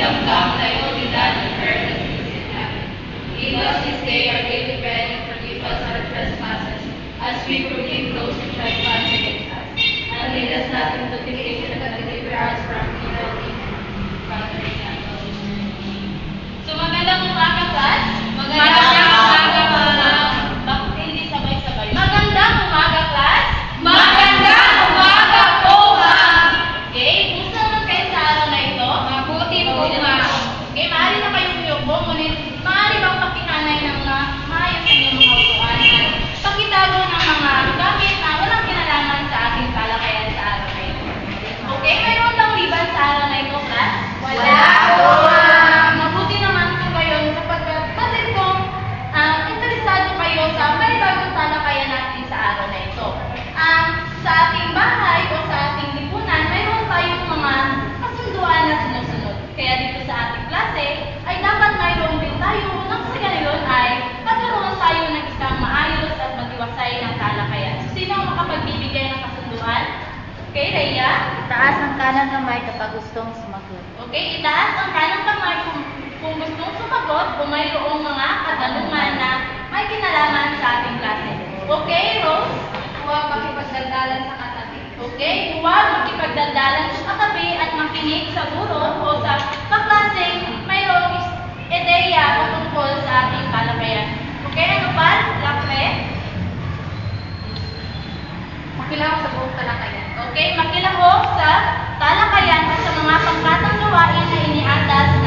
Thank God, I will in heaven. This day our daily bread, and forgive us our trespasses, as we forgive those who trespass against us. And lead us not into temptation, but deliver us from mayroong mga katanungan na may kinalaman sa ating klase. Okay, Rose? Huwag makipagdandalan sa katabi. Okay, huwag makipagdandalan sa katabi at makinig sa guro o sa kaklase mayroong ideya o tungkol sa ating kalakayan. Okay, ano pa? Lakme? Makilahok sa buong kalakayan. Okay, makilahok sa kalakayan at sa mga pangkatang gawain na iniatas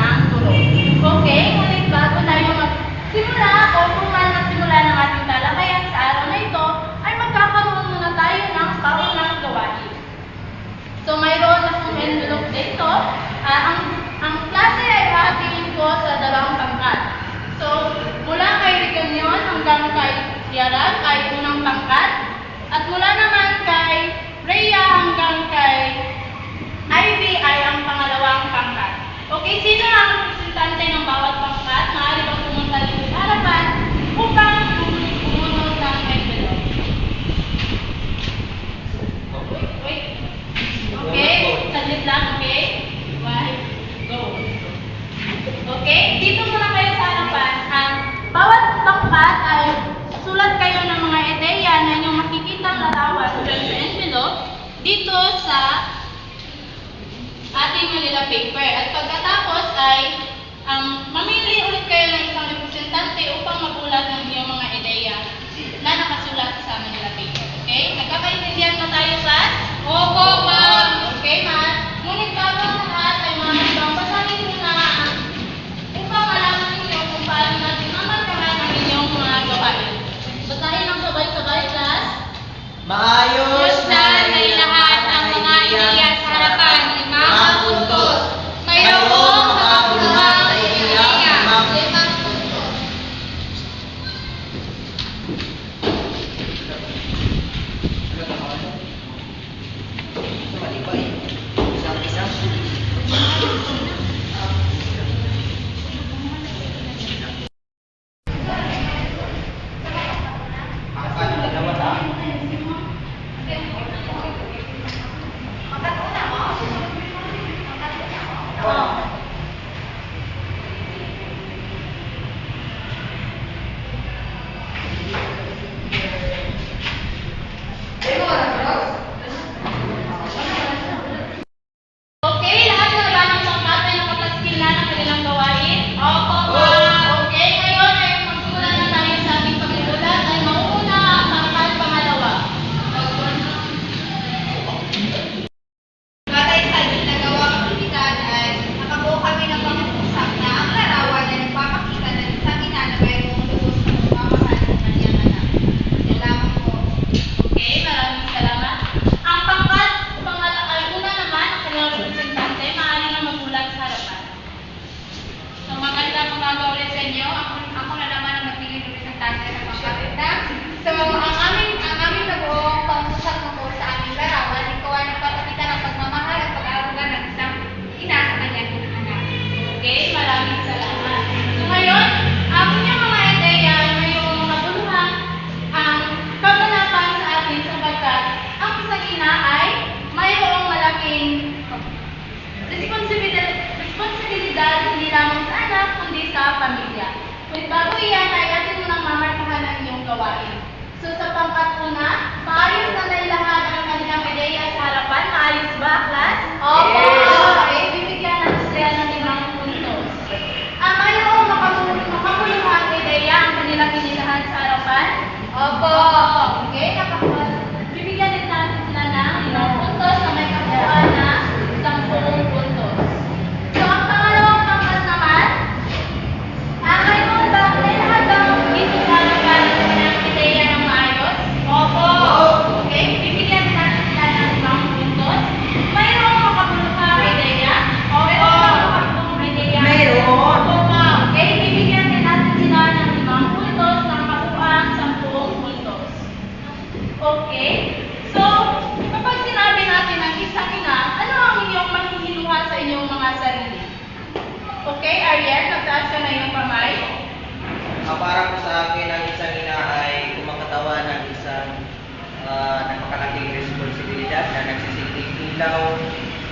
daw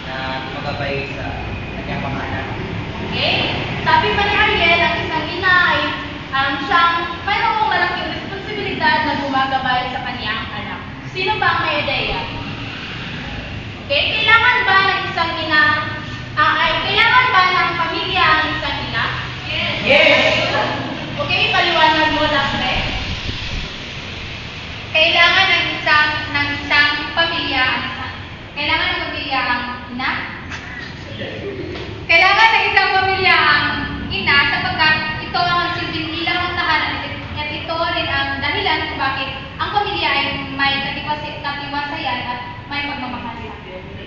na magabay sa kanyang mga. Okay? Sabi pa ni Ariel, ang isang ina ay um, siyang bakit ang pamilya ay may katiwasayan at may pagmamahal.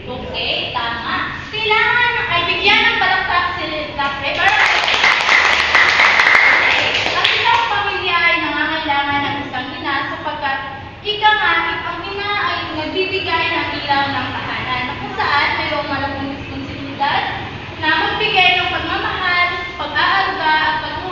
Okay, tama. Kailangan ay bigyan ng palakpak si Lizbeth River. Okay. Ang isang pamilya ay nangangailangan ng isang ina sapagkat ika nga, ang ina ay nagbibigay ng ilaw ng tahanan na kung saan mayroong malaking responsibilidad na magbigay ng pagmamahal, pag-aaruga at pag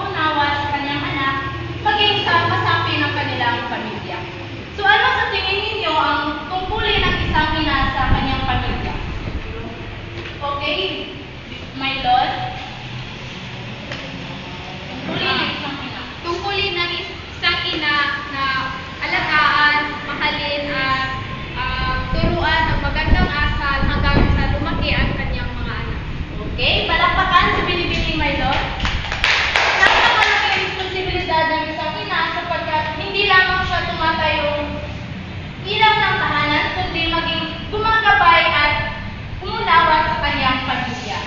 asawa at kanyang pamilya.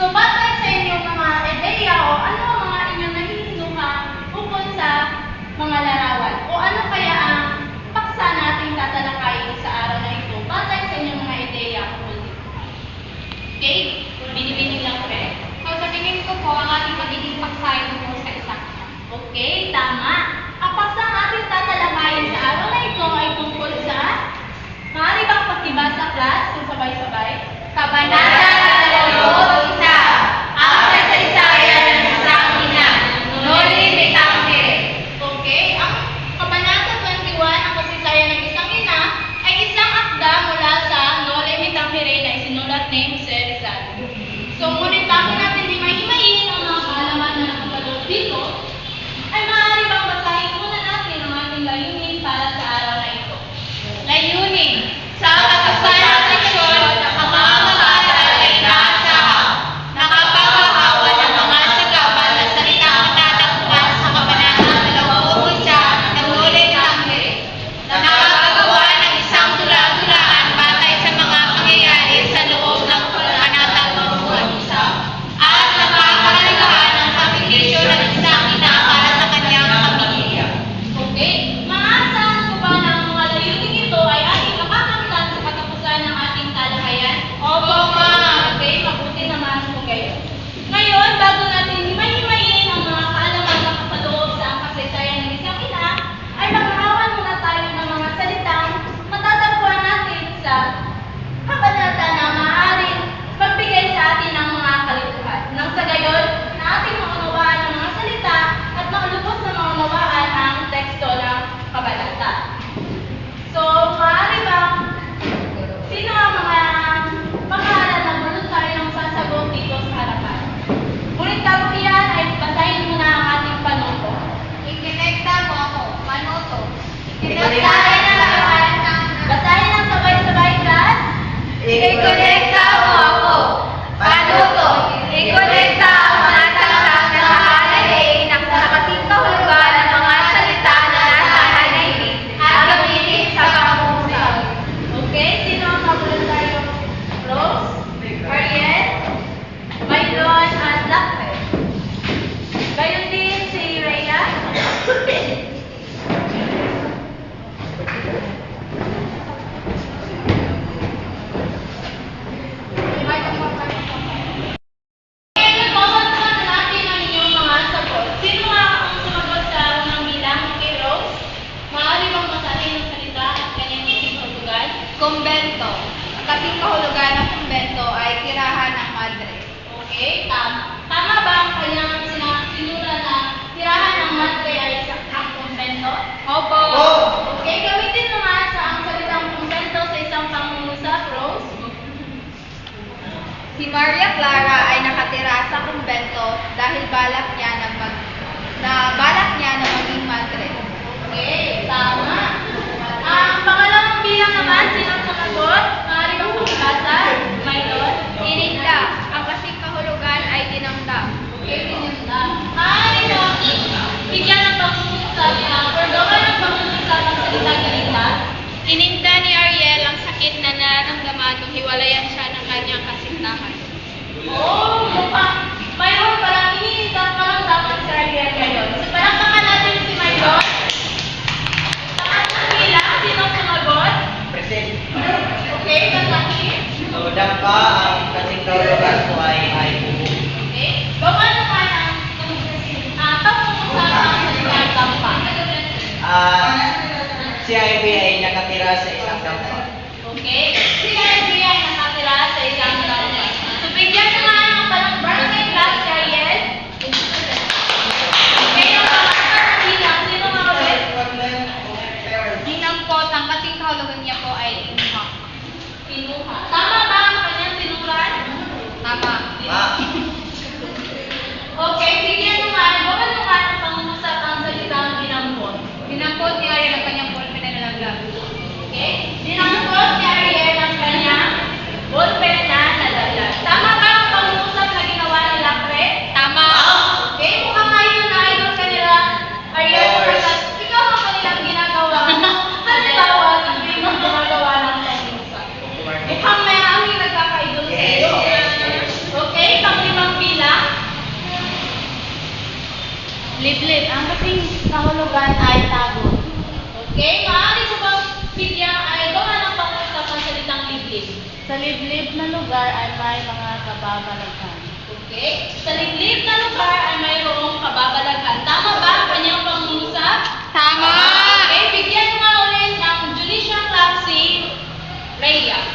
So, batay sa inyong mga ideya o ano ang mga inyong naging luha ukol sa mga larawan? O ano kaya ang paksa nating tatalakayin sa araw na ito batay sa inyong mga ideya ukol dito? Okay? Binibining lang ko eh. So, sa tingin ko po, ang ating magiging paksa ay sa isa. Okay, tama. Ang paksa natin tatalakayin sa araw Nicolás. Kumbento. Ang kasing kahulugan ng kumbento ay tirahan ng madre. Okay, tama. Tama ba ang kanyang sinura na tirahan ng madre ay sa ang kumbento? Opo. Okay, gamitin mo nga sa ang salitang kumbento sa isang pangungusap, Rose. Si Maria Clara ay nakatira sa kumbento dahil balak niya na mag na balak niya na maging madre. Okay, tama. Ang pangalawang bilang naman, sino ang sumagot? Maaari bang pakibasa? Maylon? Ininda. Ang kasing kahulugan ay dinamdam. Okay, tinunda. Maaari mo bigyan ng pangungusap na or gawan ng pangungusap ang salitang galinda? Ininda ni Ariel ang sakit na nararamdaman nung hiwalayan siya ng kanyang kasintahan. Oh, mukhang mayroon parang iniintang maramdaman si Ariel ngayon. So, palakpakan natin si Maylon. Pangatlong bilang, sino ang sumagot? Present. Okay, kasaki. So, dampa ang kasing kahulugan ko ay ay. Okay, gawa naman ang ah, pangungusap ang salitang dampa. Ah, si ay nakatira sa isang dampa. Okay, si ay nakatira sa isang dampa. So, bigyan mo nga ng palang barangay class Ariel. Okay, ang pangatlong bilang, sino nga ulit? Ang kasing kahulugan niya po ay inuha. Pinuha. Tama ba ang kanyang tinuran? Tama. Ma, Okay, bigyan mo nga, gawan mo nga ng pangungusap ang salitang ginampon. Dinampot ni Ariel ang kanyang ballpen na nalaglag. Okay? Dinampon ni Ariel ang kanyang ballpen na nalaglag. Tama ba ang pangungusap na ginawa nila, Pre? Tama. Okay, mukhang ngayon na idol ka nila, Ariel, sapagkat ikaw ang kanilang ginagawa. Halimbawa, hindi mo ginagawa ng pangungusap. Mukhang may aming nagkaka-idol sa iyo. Yes, yes. Okay, panglimang bilang. Liblib. Ang kasing kahulugan ay tago. Okay, maaari ko bang bigyan ay gawa ng pangusap ang salitang liblib? Sa liblib na lugar ay may mga kababalaghan. Okay? Sa liblib na lugar ay mayroong kababalaghan. Tama ba ang kanyang pangungusap? Tama. Okay, bigyan mo nga ulit ng Julisha si Rhea.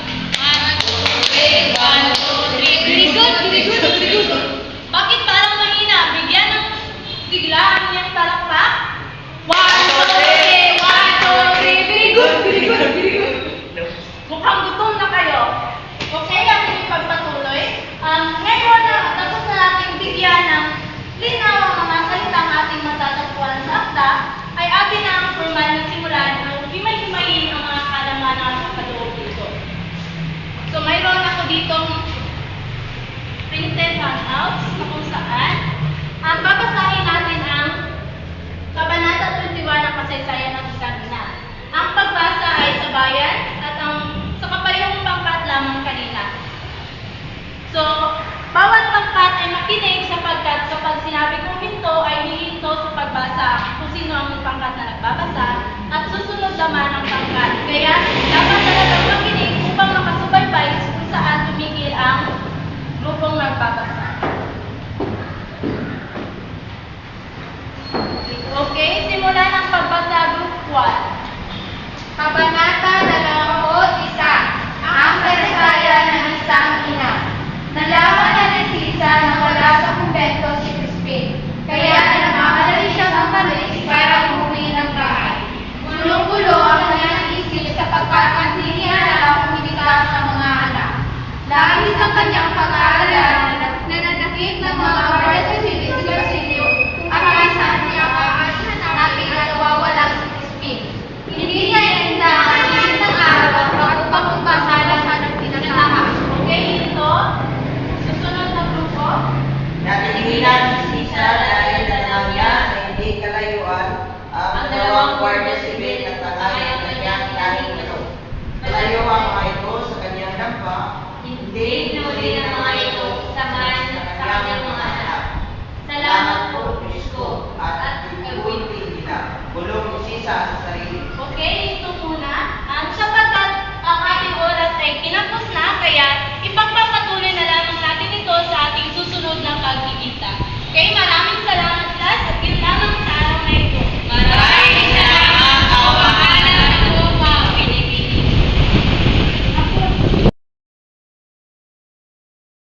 Ortega. 我的娘们儿